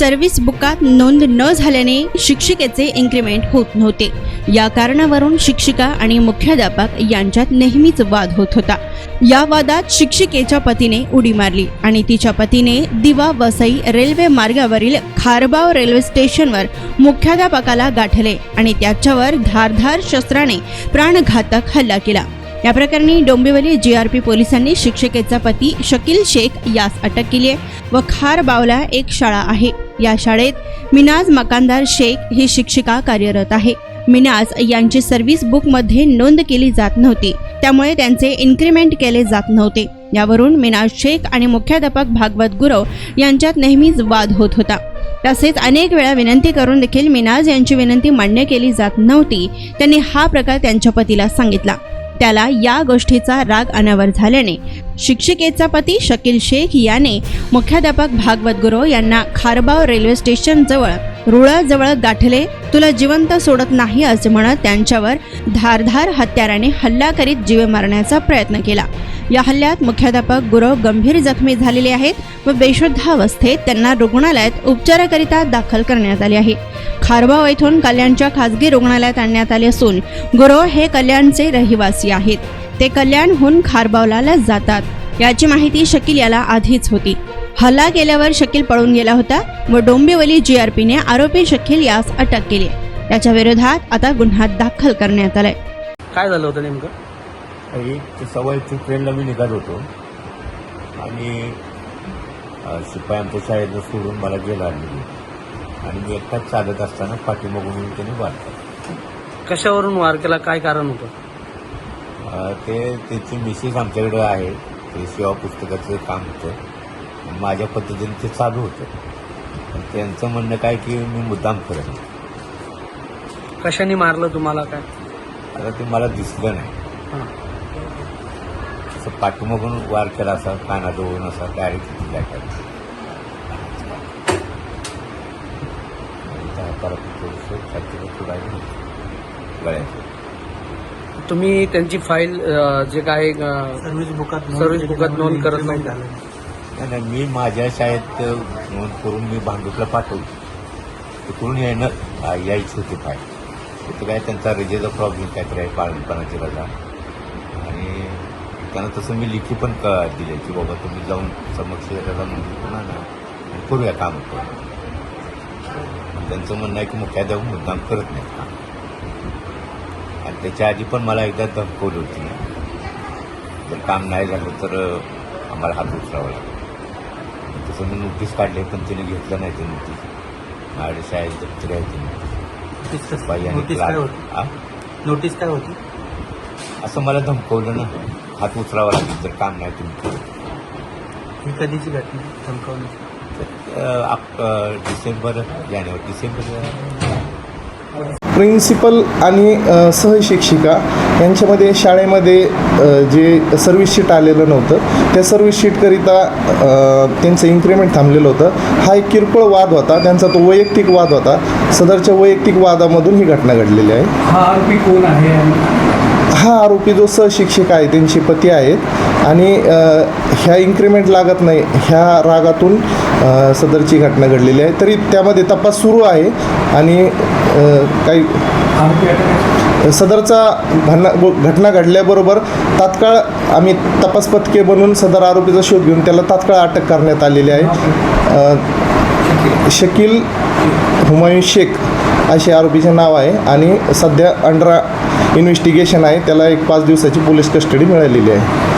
Service बुकात नोंद न झाल्याने शिक्षिकेचे इन्क्रिमेंट होत नव्हते. या कारणावरून शिक्षिका आणि मुख्याध्यापक यांच्यात नेहमीच वाद होत होता. या वादात शिक्षिकेच्या पतीने उडी मारली आणि तिच्या पतीने दिवा वसई रेल्वे मार्गावरील खारबाव रेल्वे स्टेशनवर मुख्याध्यापकाला गाठले आणि त्याच्यावर धारधार शस्त्राने प्राणघातक हल्ला केला. या प्रकरणी डोंबिवली जीआरपी पोलिसांनी शिक्षिकेचा पती शकील शेख यास अटक केली आहे व खारबावला एक शाळा आहे. या शाळेत मिनाज मकानदार शेख ही शिक्षिका कार्यरत आहे. मिनाज यांची सर्व्हिस बुकमध्ये नोंद केली जात नव्हती. त्यामुळे त्यांचे इन्क्रिमेंट केले जात नव्हते. यावरून मिनाज शेख आणि मुख्याध्यापक भागवत गुरव यांच्यात नेहमीच वाद होत होता. तसेच अनेक वेळा विनंती करून देखील मिनाज यांची विनंती मान्य केली जात नव्हती. त्यांनी हा प्रकार त्यांच्या पतीला सांगितला. त्याला या गोष्टीचा राग अनावर झाल्याने शिक्षिकेचा पती शकील शेख याने मुख्याध्यापक भागवत गुरव यांना खारबाव रेल्वे स्टेशनजवळ रुळाजवळ गाठले तुला जिवंत सोडत नाही असे म्हणत त्यांच्यावर धारधार हत्याराने हल्ला करीत जीवे मारण्याचा प्रयत्न केला. या हल्ल्यात मुख्याध्यापक गुरव गंभीर जखमी झालेले आहेत व बेशुद्धावस्थेत त्यांना रुग्णालयात उपचाराकरिता दाखल करण्यात आले आहे. खारबाव येथून कल्याणच्या खासगी रुग्णालयात आणण्यात आले असून गुरव हे कल्याणचे रहिवासी आहेत. ते कल्याणहून खारबावला जातात. याची माहिती शकील याला आधीच होती. हल्ला केल्यावर शकील पळून गेला होता व डोंबिवली जीआरपीने आरोपी शकील यास अटक केली त्याच्या विरोधात आता गुन्हा दाखल करण्यात आलाय. काय झालं होतं नेमकं? ते सवयची ट्रेनला मी निघत होतो. आणि शिपाई आमच्या शाळेनं सोडून मला गेला आणली आणि मी एकटाच चालत असताना पाठीमागून त्याने वाढतात कशावरून वार केला? काय कारण होतं? ते त्याची मिसेस आमच्याकडे आहे. ते सेवा पुस्तकाचं काम होतं. माझ्या पद्धतीने ते चालू होतं. पण त्यांचं म्हणणं काय की मी मुद्दाम करत नाही. कशाने मारलं तुम्हाला काय? आता ते मला दिसलं नाही. हां. असं पाठीमागून वार केला असा कानाजवळून असा डायरेक्ट दिला गळ्याचं तुम्ही त्यांची फाईल जे काय सर्व्हिस बुकात सर्व्हिस बुकात नोंद करत नाही नाही नाही मी माझ्या शाळेत नोंद करून मी भांडूपला पाठवली. तिकडून येणं आ, यायची होती पाय तिथं काय त्यांचा रजेचा प्रॉब्लेम काहीतरी आहे पाळणपणाची रजा. आणि त्यांना तसं मी लिखी पण क दिले की बाबा तुम्ही जाऊन समक्ष रजा नोंदणी करून आणा आणि करूया काम करून त्यांचं म्हणणं आहे की मुख्याध्यापक मुद्दाम करत नाही का? आणि त्याच्या आधी पण मला एकदा धमकवली होती. जर काम नाही झालं तर आम्हाला हात उचलावा लागतो तसं मी नोटीस काढले पण तिने घेतलं नाही ते नोटीस. माझ्या शाळेत दप्तर आहे ती नोटीस. आणि काय होती? आ? नोटीस काय होती? असं मला धमकवलं ना हात उचलावा लागेल जर काम नाही तुम्ही ही कधीची घटना? धमकावली तर, डिसेंबर जानेवारी डिसेंबर प्रिन्सिपल आणि सहशिक्षिका यांच्यामध्ये शाळेमध्ये जे सर्व्हिस शीट आलेलं नव्हतं त्या सर्व्हिस शीटकरिता त्यांचं इन्क्रिमेंट थांबलेलं होतं. हा एक किरकोळ वाद होता. त्यांचा तो वैयक्तिक वाद होता. सदरच्या वैयक्तिक वादामधून ही घटना घडलेली आहे. हा आरोपी कोण आहे? हा आरोपी जो सहशिक्षक आहे त्यांचे पती आहेत. आणि ह्या इन्क्रिमेंट लागत नाही. ह्या रागातून सदरची घटना घडलेली आहे. तरी त्यामध्ये तपास सुरू आहे. आणि काही सदरचा घटना घटना घडल्याबरोबर तात्काळ आम्ही तपास पथके बनवून सदर आरोपीचा शोध घेऊन त्याला तात्काळ अटक करण्यात आलेली आहे. शकील हुमायून शेख असे आरोपीचे नाव आहे आणि सध्या अंडर इन्व्हेस्टिगेशन आहे. त्याला एक पाच दिवसाची पोलीस कस्टडी मिळालेली आहे.